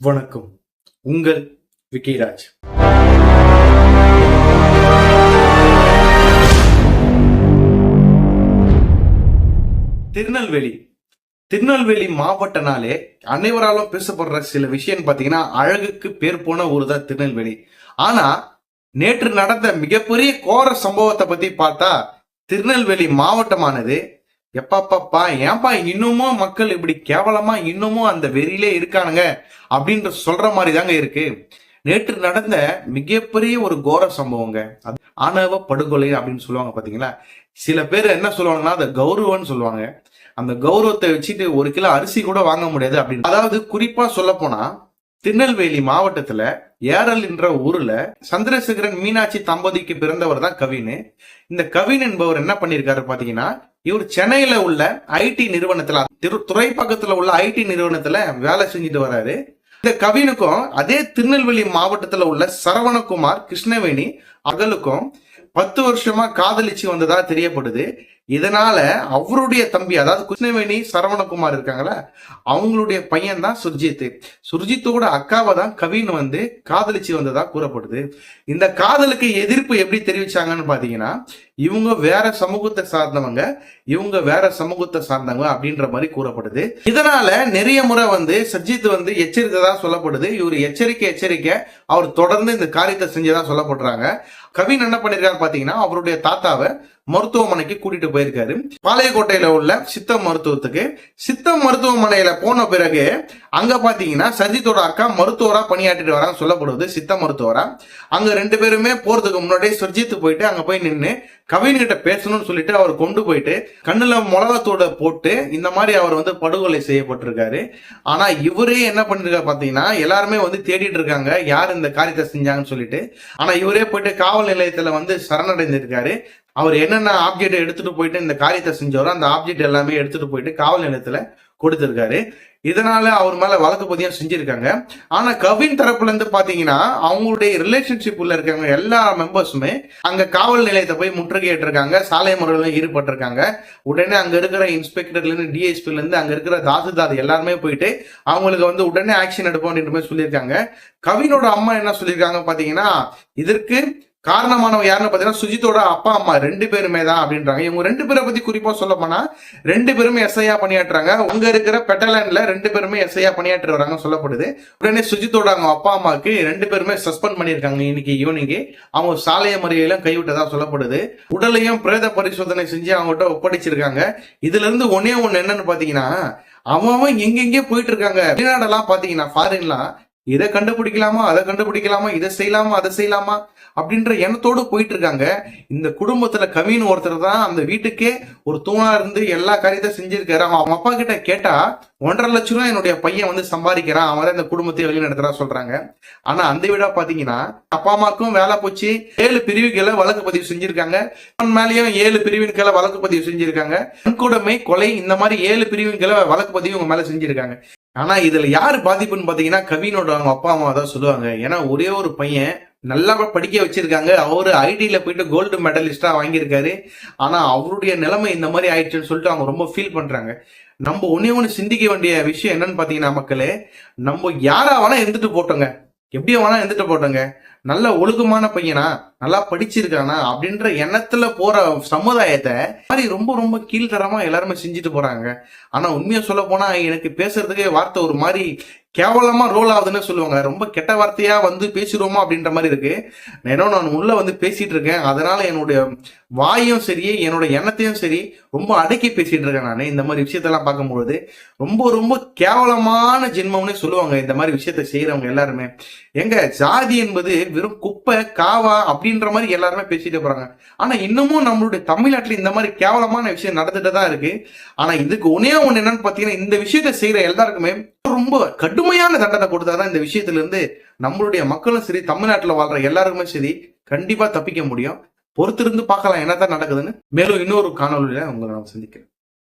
வணக்கம். உங்கள் விக்கிராஜ். திருநெல்வேலி. திருநெல்வேலி மாவட்டனாலே அனைவராலும் பேசப்படுற சில விஷயம் பார்த்தீங்கன்னா அழகுக்கு பேர் போன ஊர் தான் திருநெல்வேலி. ஆனா நேற்று நடந்த மிகப்பெரிய கோர சம்பவத்தை பத்தி பார்த்தா திருநெல்வேலி மாவட்டமானது எப்பாப்பாப்பா ஏன்பா இன்னமும் மக்கள் இப்படி கேவலமா இன்னமும் அந்த வெறியிலே இருக்கானுங்க அப்படின்ற சொல்ற மாதிரி தாங்க இருக்கு. நேற்று நடந்த மிகப்பெரிய ஒரு கோர சம்பவங்க. அது ஆணவ படுகொலை அப்படின்னு சொல்லுவாங்க பாத்தீங்களா? சில பேர் என்ன சொல்லுவாங்கன்னா அதை கௌரவம்னு சொல்லுவாங்க. அந்த கௌரவத்தை வச்சுட்டு ஒரு கிலோ அரிசி கூட வாங்க முடியாது அப்படின்னு. அதாவது குறிப்பா சொல்ல போனா திருநெல்வேலி மாவட்டத்துல ஏரல் என்ற ஊர்ல சந்திரசேகரன் மீனாட்சி தம்பதிக்கு பிறந்தவர் தான் கவின் இந்த கவின் என்பவர் என்ன பண்ணிருக்காரு பாத்தீங்கன்னா இவர் சென்னையில உள்ள ஐடி நிறுவனத்துல திரு துறைப்பக்கத்துல உள்ள ஐடி நிறுவனத்துல வேலை செஞ்சுட்டு வராரு. இந்த கவினுக்கும் அதே திருநெல்வேலி மாவட்டத்துல உள்ள சரவணகுமார் கிருஷ்ணவேணி அகலுக்கும் பத்து வருஷமா காதலிச்சு வந்ததா தெரியப்படுது. இதனால அவருடைய தம்பி அதாவது கிருஷ்ணவேணி சரவணகுமார் இருக்காங்களா அவங்களுடைய பையன் தான் சுர்ஜித் சுர்ஜித்தோட அக்காவை தான் கவின் வந்து காதலிச்சு வந்ததா கூறப்படுது. இந்த காதலுக்கு எதிர்ப்பு எப்படி தெரிவிச்சாங்கன்னு பாத்தீங்கன்னா இவங்க வேற சமூகத்தை சார்ந்தவங்க இவங்க வேற சமூகத்தை சார்ந்தவங்க அப்படின்ற மாதிரி கூறப்படுது. இதனால நிறைய முறை வந்து சஜித் வந்து எச்சரித்ததா சொல்லப்படுது. இவர் எச்சரிக்கை எச்சரிக்கை அவர் தொடர்ந்து இந்த காரியத்தை செஞ்சதா சொல்லப்படுறாங்க. கவின் என்ன பண்ணிருக்காரு பாத்தீங்கன்னா அவருடைய தாத்தாவை மருத்துவமனைக்கு கூட்டிட்டு போயிருக்காரு. பாளையக்கோட்டையில உள்ள சித்த மருத்துவத்துக்கு. சித்த மருத்துவமனையில போன பிறகு அங்க பாத்தீங்கன்னா சஜித்தோட அக்கா மருத்துவரா பணியாற்றிட்டு வரான்னு சொல்லப்படுவது சித்த மருத்துவரா. அங்க ரெண்டு பேருமே போறதுக்கு முன்னாடியே சுர்ஜித் போயிட்டு அங்க போய் நின்று கவின் கிட்ட பேசணும்னு சொல்லிட்டு அவர் கொண்டு போயிட்டு கண்ணுல மிளகாத்தூட போட்டு இந்த மாதிரி அவர் வந்து படுகொலை செய்யப்பட்டிருக்காரு. ஆனா இவரே என்ன பண்ணிருக்காரு பாத்தீங்கன்னா எல்லாருமே வந்து தேடிட்டு இருக்காங்க யார் இந்த காரியத்தை செஞ்சாங்கன்னு சொல்லிட்டு. ஆனா இவரே போயிட்டு காவல் நிலையத்துல வந்து சரணடைந்திருக்காரு. அவர் என்னென்ன ஆப்ஜெக்ட் எடுத்துட்டு போயிட்டு இந்த காரியத்தை செஞ்சவரோ அந்த ஆப்ஜெக்ட் எல்லாமே எடுத்துட்டு போயிட்டு காவல் நிலையத்துல கொடுத்திருக்காரு. இதனால அவர் மேல வழக்கு பதியம் செஞ்சிருக்காங்க. ஆனா கவின் தரப்புல இருந்து பாத்தீங்கன்னா அவங்களுடைய ரிலேஷன்ஷிப் உள்ள இருக்காங்க எல்லா மெம்பர்ஸுமே அங்க காவல் நிலையத்தை போய் முற்றுகையிட்டு இருக்காங்க சாலை முறையில ஈடுபட்டிருக்காங்க. உடனே அங்க இருக்கிற இன்ஸ்பெக்டர்ல இருந்து டிஎஸ்பில இருந்து அங்க இருக்கிற தாசில்தார் எல்லாருமே போயிட்டு அவங்களுக்கு வந்து உடனே ஆக்ஷன் எடுப்போம் அப்படின்ற மாதிரி சொல்லியிருக்காங்க. கவினோட அம்மா என்ன சொல்லியிருக்காங்க பாத்தீங்கன்னா இதற்கு காரணமானவங்க யாருன்னு பாத்தீங்கன்னா சுஜித்தோட அப்பா அம்மா ரெண்டு பேருமே தான் அப்படின்றாங்க. இவங்க ரெண்டு பேரை பத்தி குறிப்பா சொல்ல போனா ரெண்டு பேருமே எஸ்ஐயா பணியாற்றுறாங்க. உங்க இருக்கிற பெட்டலேண்ட்ல ரெண்டு பேருமே எஸ்ஐயா பணியாற்றி வராங்க சொல்லப்படுது. உடனே சுஜித்தோட அவங்க அப்பா அம்மாவுக்கு ரெண்டு பேருமே சஸ்பெண்ட் பண்ணியிருக்காங்க இன்னைக்கு ஈவினிங்கு அவங்க சாலைய முறையிலும் கைவிட்டதா சொல்லப்படுது. உடலையும் பிரேத பரிசோதனை செஞ்சு அவங்ககிட்ட ஒப்படைச்சிருக்காங்க. இதுல இருந்து ஒன்னே ஒன்னு என்னன்னு பாத்தீங்கன்னா அவன் அவன் எங்கெங்கே போயிட்டு இருக்காங்க. வெளிநாடெல்லாம் பாத்தீங்கன்னா ஃபாரின்லாம் இதை கண்டுபிடிக்கலாமா அதை கண்டுபிடிக்கலாமா இதை செய்யலாமா அதை செய்யலாமா அப்படின்ற எண்ணத்தோடு போயிட்டு இருக்காங்க இந்த குடும்பத்துல கவின் ஒருத்தர் தான் அந்த வீட்டுக்கே ஒரு தூணா இருந்து எல்லா காரியத்தையும் செஞ்சிருக்காரு. அவன் அவங்க அப்பா கிட்ட கேட்டா ஒன்றரை லட்சம் ரூபாய் என்னுடைய பையன் வந்து சம்பாதிக்கிறான். அவன் தான் இந்த குடும்பத்தை வழிநடத்துறா சொல்றாங்க. ஆனா அந்த வீடா பாத்தீங்கன்னா அப்பா அம்மாக்கும் வேலை போச்சு. ஏழு பிரிவுகளை வழக்கு பதிவு செஞ்சிருக்காங்க. மேலேயும் ஏழு பிரிவின் வழக்கு பதிவு செஞ்சிருக்காங்க. வன்கொடுமை கொலை இந்த மாதிரி ஏழு பிரிவின் வழக்கு பதிவு உங்க மேல செஞ்சிருக்காங்க. ஆனா இதுல யாரு பாதிப்புன்னு பாத்தீங்கன்னா கவினோட அவங்க அப்பா அம்மா தான் சொல்லுவாங்க. ஏன்னா ஒரே ஒரு பையன் நல்லா படிக்க வச்சிருக்காங்க. அவரு ஐடியில போயிட்டு கோல்டு மெடலிஸ்டா வாங்கியிருக்காரு. ஆனா அவருடைய நிலைமை இந்த மாதிரி ஆயிடுச்சுன்னு சொல்லிட்டு அவங்க ரொம்ப ஃபீல் பண்றாங்க. நம்ம ஒன்னே ஒண்ணு சிந்திக்க வேண்டிய விஷயம் என்னன்னு பாத்தீங்கன்னா மக்களே நம்ம யாரா வேணா இருந்துட்டு போட்டோங்க. எப்படி வேணா இருந்துட்டு போட்டோங்க. நல்ல ஒழுக்கமான பையனா நல்லா படிச்சிருக்கானா அப்படின்ற எண்ணத்துல போற சமுதாயத்தை மாதிரி ரொம்ப ரொம்ப கீழ்த்தரமா எல்லாருமே செஞ்சுட்டு போறாங்க. ஆனா உண்மையா சொல்ல போனா எனக்கு பேசுறதுக்கே வார்த்தை ஒரு மாதிரி கேவலமா ரோல் ஆகுதுன்னு சொல்லுவாங்க. ரொம்ப கெட்ட வார்த்தையா வந்து பேசிடுவோமா அப்படின்ற மாதிரி இருக்கு. ஏன்னா நான் உள்ள வந்து பேசிட்டு இருக்கேன். அதனால என்னுடைய வாயும் சரி என்னோட எண்ணத்தையும் சரி ரொம்ப அடக்கி பேசிட்டு இருக்கேன் நான் இந்த மாதிரி விஷயத்தெல்லாம் பார்க்கும்போது ரொம்ப ரொம்ப கேவலமான ஜென்மம்னே சொல்லுவாங்க இந்த மாதிரி விஷயத்த செய்யறவங்க எல்லாருமே. எங்க ஜாதி என்பது வெறும் குப்பை காவா அப்படி அப்படின்ற மாதிரி எல்லாருமே பேசிட்டு போறாங்க. ஆனா இன்னமும் நம்மளுடைய தமிழ்நாட்டுல இந்த மாதிரி கேவலமான விஷயம் நடந்துட்டு தான் இருக்கு. ஆனா இதுக்கு ஒன்னே ஒண்ணு என்னன்னு பாத்தீங்கன்னா இந்த விஷயத்த செய்யற எல்லாருக்குமே ரொம்ப கடுமையான தண்டனை கொடுத்தாதான் இந்த விஷயத்துல இருந்து நம்மளுடைய மக்களும் சரி தமிழ்நாட்டுல வாழ்ற எல்லாருக்குமே சரி கண்டிப்பா தப்பிக்க முடியும். பொறுத்திருந்து பார்க்கலாம் என்னதான் நடக்குதுன்னு. மேலும் இன்னொரு காணொலியில உங்களை நான் சந்திக்கிறேன்.